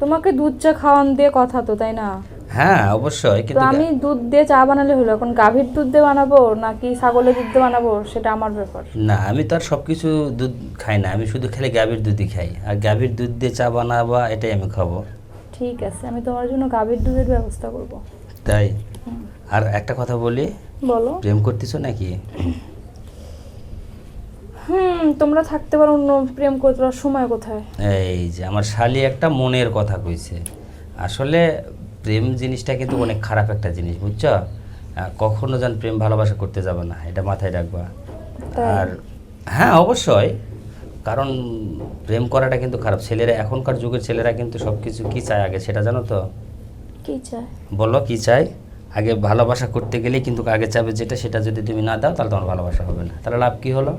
তোমাকে দুধ চা খাওয়ান দিয়ে কথা তো তাই না? হ্যাঁ অবশ্যই কিন্তু আমি দুধ দিয়ে চা বানালে হলো এখন গাভীর দুধ দিয়ে বানাবো নাকি ছাগলের দুধ দিয়ে বানাবো সেটা আমার ব্যাপার। না আমি তো আর সব কিছু দুধ খাই না আমি শুধু খেলে গাভীর দুধই খাই। আর গাভীর দুধ দিয়ে চা বানাবা এটাই আমি খাব। ঠিক আছে আমি তোমার জন্য গাভীর দুধের ব্যবস্থা করব। তাই? আর একটা কথা বলি বলো। প্রেম করতেছো নাকি? হুম তোমরা থাকতে পারো অন্য প্রেম করতে পারো সময় কোথায়? এই যে আমার শালি একটা মনের কথা কইছে। আসলে প্রেম জিনিসটা কিন্তু অনেক খারাপ একটা জিনিস বুঝছ? কখনো যেন প্রেম ভালোবাসা করতে যাবে না এটা মাথায় রাখবা। আর হ্যাঁ অবশ্যই। কারণ প্রেম করাটা কিন্তু খারাপ। ছেলেরা এখনকার যুগের ছেলেরা কিন্তু সব কিছু কী চায় আগে সেটা জানো তো? কি চায়? বলো কি চাই আগে ভালোবাসা করতে গেলেই কিন্তু আগে চাবে যেটা সেটা যদি তুমি না দাও তাহলে তোমার ভালোবাসা হবে না। তাহলে লাভ কি হলো?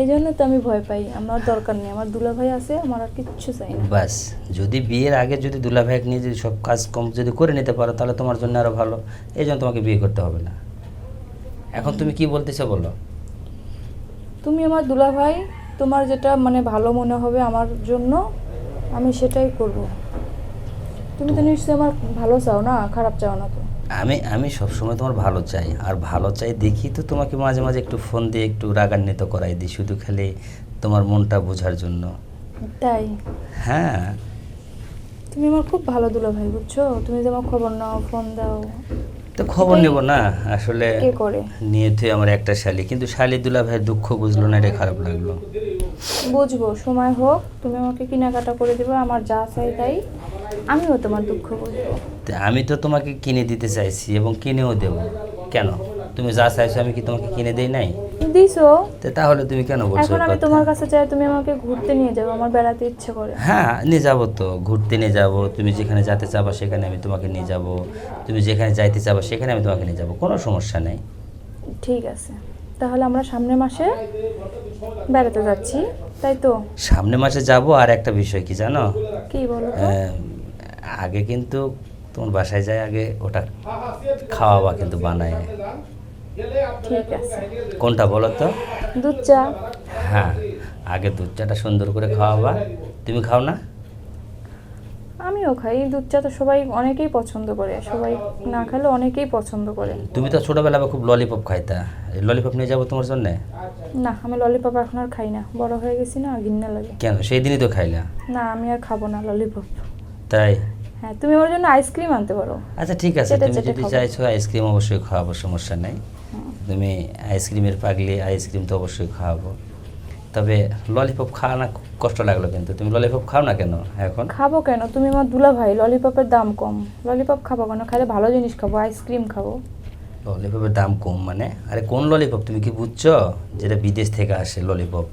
এই জন্য তো আমি ভয় পাই। আমার দরকার নেই। আমার দুলা ভাই আছে আমার আর কিচ্ছু চাই না। বাস যদি বিয়ের আগে যদি দুলাভাইক নিয়ে যদি সব কাজ কম যদি করে নিতে পারো তাহলে তোমার জন্য আরও ভালো। এই জন্য তোমাকে বিয়ে করতে হবে না। এখন তুমি কি বলতেছো বলো? তুমি আমার দুলা ভাই তোমার যেটা মানে ভালো মনে হবে আমার জন্য আমি সেটাই করব। তুমি তো নিশ্চয়ই আমার ভালো চাও না খারাপ চাও না তো। আমি আমি সবসময় তোমার ভালো চাই। আর ভালো চাই দেখি তো তোমাকে মাঝে মাঝে একটু ফোন দিয়ে একটু রাগান্বিত করাই দিই শুধু খালি তোমার মনটা বোঝার জন্য। তাই? হ্যাঁ। তুমি আমার খুব ভালো দুলা ভাই বুঝছ? তুমি যে আমার খবর নাও ফোন দাও। তো খবর নেব না? আসলে কে করে? নিয়ে তুই আমার একটা শালি। কিন্তু শালি দুলা ভাই দুঃখ বুঝলো না এটা খারাপ লাগল। বুঝব সময় হোক তুমি আমাকে কেনাকাটা করে দিবে আমার যা চাই তাই। আমিও তোমার দুঃখ বুঝব। আমি তো তোমাকে কিনে দিতে চাইছি এবং কিনেও দেব। কেন? তুমি যা চাইছো আমি কি তোমাকে কিনে দেই নাই? দিছো। তাহলে তুমি কেন বলছো এখন আমি তোমার কাছে চাই তুমি আমাকে ঘুরতে নিয়ে যাব আমার বেড়াতে ইচ্ছে করে। হ্যাঁ নিয়ে যাব তো ঘুরতে নিয়ে যাব। তুমি যেখানে যেতে চাবা সেখানে আমি তোমাকে নিয়ে যাব। তুমি যেখানে যাইতে চাবা সেখানে আমি তোমাকে নিয়ে যাব কোনো সমস্যা নেই। ঠিক আছে। তাহলে আমরা সামনের মাসে বেড়াতে যাচ্ছি তাই তো? সামনে মাসে যাব আর একটা বিষয় কি জানো? কি বলো আগে কিন্তু তোমার বাসায় যায় আগে ওটা খাওয়াবা কিন্তু বানায় ঠিক আছে। কোনটা বলো তো? দুধ চা। হ্যাঁ আগে দুধ চাটা সুন্দর করে খাওয়াবা। তুমি খাও না? আমিও খাই দুধ চা তো সবাই অনেকেই পছন্দ করে সবাই না খেলে অনেকেই পছন্দ করে। তুমি তো ছোটবেলা খুব ললিপপ খাইতা। ললিপপ নিয়ে যাব তোমার জন্য? না আমি ললিপপ এখন আর খাই না বড় হয়ে গেছি না ঘিন্না লাগে। কেন? সেই দিনই তো খাইলা? না আমি আর খাব না ললিপপ তাই? হ্যাঁ তুমি আমার জন্য আইসক্রিম আনতে পারো। আচ্ছা ঠিক আছে তুমি যদি চাইছো আইসক্রিম অবশ্যই খাওয়াবো সমস্যা নেই। তুমি আইসক্রিমের পাগলি আইসক্রিম তো অবশ্যই খাওয়াবো। তবে ললিপপ খাওয়া না খুব কষ্ট লাগল কিন্তু। তুমি ললিপপ খাও না কেন এখন? খাব কেন? তুমি আমার দুলা ভাই ললিপপের দাম কম। ললিপপ খাব কেন? খাইলে ভালো জিনিস খাব আইসক্রিম খাব। ললিপপের দাম কম মানে? আরে কোন ললিপপ তুমি কি বুঝছ? যেটা বিদেশ থেকে আসে ললিপপ